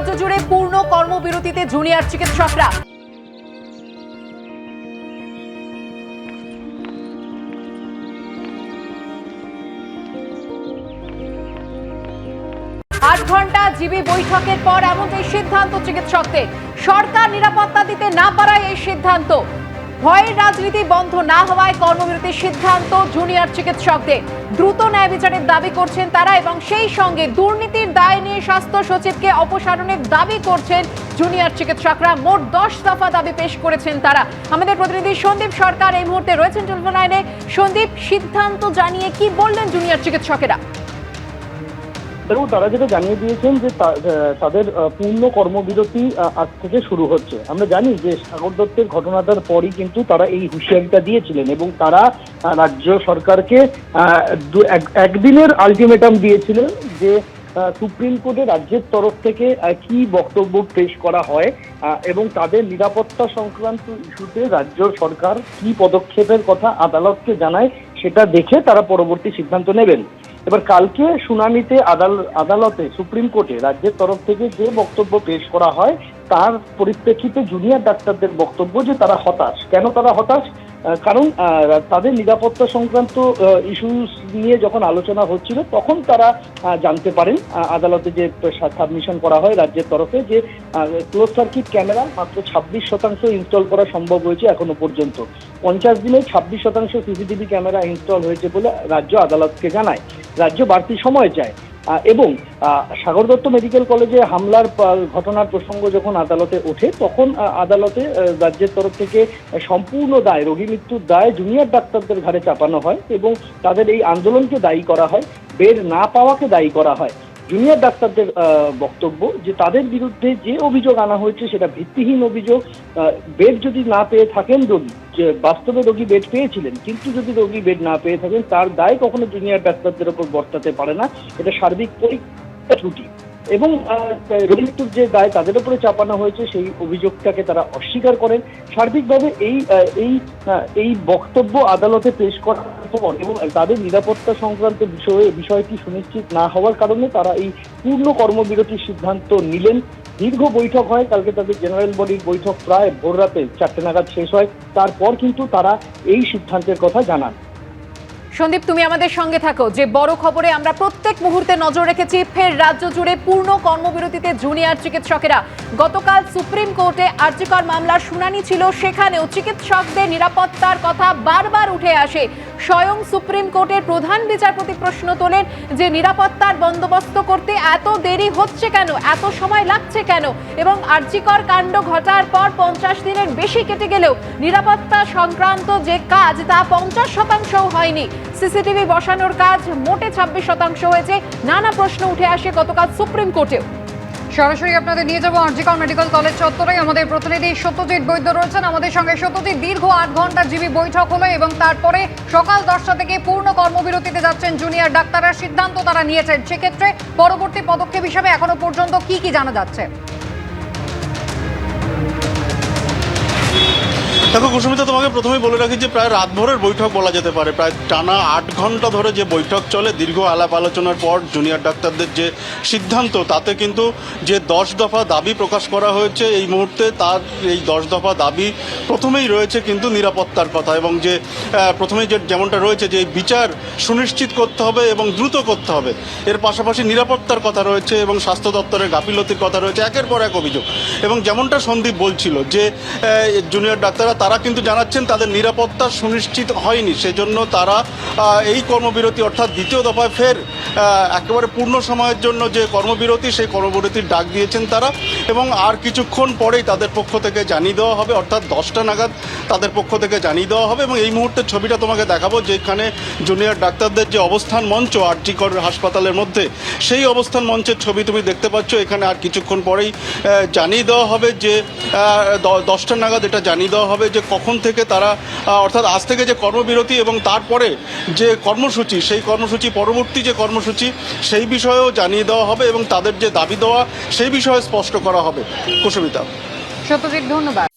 রাজ্য জুড়ে পূর্ণ কর্মবিরতিতে জুনিয়র চিকিৎসকরা। আট ঘণ্টা জিবি বৈঠকের পর এমনটাই সিদ্ধান্ত চিকিৎসকদের। সরকার নিরাপত্তা দিতে না পারায় এই সিদ্ধান্ত। ভয়ের রাজনীতি বন্ধ না হওয়ায় কর্মবিরতির সিদ্ধান্ত জুনিয়র চিকিৎসকদের। দ্রুত ন্যায় বিচারের দাবি করছেন তারা এবং সেই সঙ্গে দুর্নীতির দায় নিয়ে স্বাস্থ্য সচিবকে অপসারণের দাবি করছেন জুনিয়র চিকিৎসকরা। মোট দশ দফা দাবি পেশ করেছেন তারা। আমাদের প্রতিনিধি সন্দীপ সরকার এই মুহূর্তে রয়েছেন টেলিফোন লাইনে। সন্দীপ, সিদ্ধান্ত জানিয়ে কি বললেন জুনিয়র চিকিৎসকেরা? দেখুন তারা যেটা জানিয়ে দিয়েছেন যে তাদের পূর্ণ কর্মবিরতি আজ থেকে শুরু হচ্ছে। আমরা জানি যে সাগর দত্তের ঘটনাটার পরই কিন্তু তারা এই হুঁশিয়ারিটা দিয়েছিলেন এবং তারা রাজ্য সরকারকে একদিনের আলটিমেটাম দিয়েছিলেন যে সুপ্রিম কোর্টে রাজ্যের তরফ থেকে কি বক্তব্য পেশ করা হয় এবং তাদের নিরাপত্তা সংক্রান্ত ইস্যুতে রাজ্য সরকার কি পদক্ষেপের কথা আদালতকে জানায়, সেটা দেখে তারা পরবর্তী সিদ্ধান্ত নেবেন। এবার কালকে শুনানিতে আদাল, আদালতে সুপ্রিম কোর্টে রাজ্যের তরফ থেকে যে বক্তব্য পেশ করা হয়, তার পরিপ্রেক্ষিতে জুনিয়র ডাক্তারদের বক্তব্য যে তারা হতাশ। কেন তারা হতাশ? কারণ তাদের নিরাপত্তা সংক্রান্ত ইস্যু নিয়ে যখন আলোচনা হচ্ছিল, তখন তারা জানতে পারেন আদালতে যে সাবমিশন করা হয় রাজ্যের তরফে যে ক্লোজ সার্কিট ক্যামেরা মাত্র ছাব্বিশ শতাংশ ইনস্টল করা সম্ভব হয়েছে এখনও পর্যন্ত। পঞ্চাশ দিনে ছাব্বিশ শতাংশ সিসিটিভি ক্যামেরা ইনস্টল হয়েছে বলে রাজ্য আদালতকে জানায়। রাজ্য বাড়তি সময় চায়। এবং সাগর দত্ত মেডিকেল কলেজে হামলার ঘটনার প্রসঙ্গ যখন আদালতে ওঠে, তখন আদালতে রাজ্যের তরফ থেকে সম্পূর্ণ দায়, রোগী মৃত্যুর দায় জুনিয়র ডাক্তারদের ঘাড়ে চাপানো হয় এবং তাদের এই আন্দোলনকে দায়ী করা হয় বেড না পাওয়াকে দায়ী করা হয়। জুনিয়র ডাক্তারদের বক্তব্য যে তাদের বিরুদ্ধে যে অভিযোগ আনা হয়েছে সেটা ভিত্তিহীন অভিযোগ বেড যদি না পেয়ে থাকেন রোগী বাস্তবে রোগী বেড পেয়েছিলেন, কিন্তু যদি রোগী বেড না পেয়ে থাকেন, তার দায় কখনো জুনিয়র ডাক্তারদের ওপর বর্তাতে পারে না। এটা সার্বিক পরীক্ষা ত্রুটি। এবং মৃত্যুর যে দায় তাদের উপরে চাপানো হয়েছে, সেই অভিযোগটাকে তারা অস্বীকার করেন। সার্বিকভাবে এই এই এই বক্তব্য আদালতে পেশ করার পর এবং তাদের নিরাপত্তা সংক্রান্ত বিষয়ে, বিষয়টি সুনিশ্চিত না হওয়ার কারণে তারা এই পূর্ণ কর্মবিরতির সিদ্ধান্ত নিলেন। দীর্ঘ বৈঠক হয়, কালকে তাদের জেনারেল বডির বৈঠক প্রায় ভোর রাতে চারটে নাগাদ শেষ হয়। তারপর কিন্তু তারা এই সিদ্ধান্তের কথা জানান। সন্দীপ, তুমি আমাদের সঙ্গে থাকো। যে বড় খবরে আমরা প্রত্যেক মুহূর্তে নজর রেখেছি, ফের রাজ্য জুড়ে পূর্ণ কর্মবিরতিতে জুনিয়র চিকিৎসকেরা। গতকাল সুপ্রিম কোর্টে আর্যিকর মামলার শুনানি ছিল, সেখানেও চিকিৎসকদের নিরাপত্তার কথা বারবার উঠে আসে। স্বয়ং সুপ্রিম কোর্টের প্রধান বিচারপতি প্রশ্ন তোলেন যে নিরাপত্তার বন্দোবস্ত করতে এত দেরি হচ্ছে কেন? এত সময় লাগছে কেন? এবং আর্যিকর কাণ্ড ঘটার পর পঞ্চাশ দিনের বেশি কেটে গেলেও নিরাপত্তা সংক্রান্ত যে কাজ, তা পঞ্চাশ শতাংশও হয়নি। সিসিটিভি বসানোর কাজ মোটে ছাব্বিশ শতাংশ হয়েছে। নানা প্রশ্ন উঠে আসে গতকাল সুপ্রিম কোর্টেও। সরাসরি আপনাদের নিয়ে যাব আরজিকর মেডিকেল কলেজ চত্বরে। আমাদের প্রতিনিধি সত্যজিৎ বৈদ্য রয়েছেন। আমাদের সঙ্গে সত্যজিৎ, দীর্ঘ আট ঘণ্টা জিবি বৈঠক হলো এবং তারপরে সকাল দশটা থেকে পূর্ণ কর্মবিরতিতে যাচ্ছেন জুনিয়র ডাক্তাররা। সিদ্ধান্ত তারা নিয়েছেন। সেক্ষেত্রে পরবর্তী পদক্ষেপ হিসাবে এখনও পর্যন্ত কি কি জানা যাচ্ছে? দেখো কুসুমিতা, তোমাকে প্রথমেই বলে রাখি যে প্রায় রাতভরের বৈঠক বলা যেতে পারে। প্রায় টানা আট ঘণ্টা ধরে যে বৈঠক চলে, দীর্ঘ আলাপ আলোচনার পর জুনিয়র ডাক্তারদের যে সিদ্ধান্ত, তাতে কিন্তু যে দশ দফা দাবি প্রকাশ করা হয়েছে, এই মুহূর্তে তার এই দশ দফা দাবি প্রথমেই রয়েছে কিন্তু নিরাপত্তার কথা এবং যে প্রথমেই যে যেমনটা রয়েছে যে বিচার সুনিশ্চিত করতে হবে এবং দ্রুত করতে হবে। এর পাশাপাশি নিরাপত্তার কথা রয়েছে এবং স্বাস্থ্য দপ্তরের গাফিলতির কথা রয়েছে, একের পর এক অভিযোগ। এবং যেমনটা সন্দীপ বলছিল যে জুনিয়র ডাক্তাররা তারা কিন্তু জানাচ্ছেন তাদের নিরাপত্তা সুনিশ্চিত হয়নি। সেজন্য তারা এই কর্মবিরতি অর্থাৎ দ্বিতীয় দফায় ফের একেবারে পূর্ণ সময়ের জন্য যে কর্মবিরতি, সেই কর্মবিরতির ডাক দিয়েছেন তারা এবং আর কিছুক্ষণ পরেই তাদের পক্ষ থেকে জানিয়ে দেওয়া হবে, অর্থাৎ দশটা নাগাদ তাদের পক্ষ থেকে জানিয়ে দেওয়া হবে এবং এই মুহূর্তে ছবিটা তোমাকে দেখাবো যেখানে জুনিয়র ডাক্তারদের যে অবস্থান মঞ্চ আরজিকর হাসপাতালের মধ্যে, সেই অবস্থান মঞ্চের ছবি তুমি দেখতে পাচ্ছ। এখানে আর কিছুক্ষণ পরেই জানিয়ে দেওয়া হবে যে দশটা নাগাদ এটা জানিয়ে দেওয়া হবে যে কখন থেকে তারা অর্থাৎ আজ থেকে যে কর্মবিরতি এবং তারপরে যে কর্মসূচি, সেই কর্মসূচি, পরবর্তী যে কর্মসূচি, সেই বিষয়েও জানিয়ে দেওয়া হবে এবং তাদের যে দাবি দেওয়া, সেই বিষয়ে স্পষ্ট করা হবে। কুসুমিতা সত্যজিৎ, ধন্যবাদ।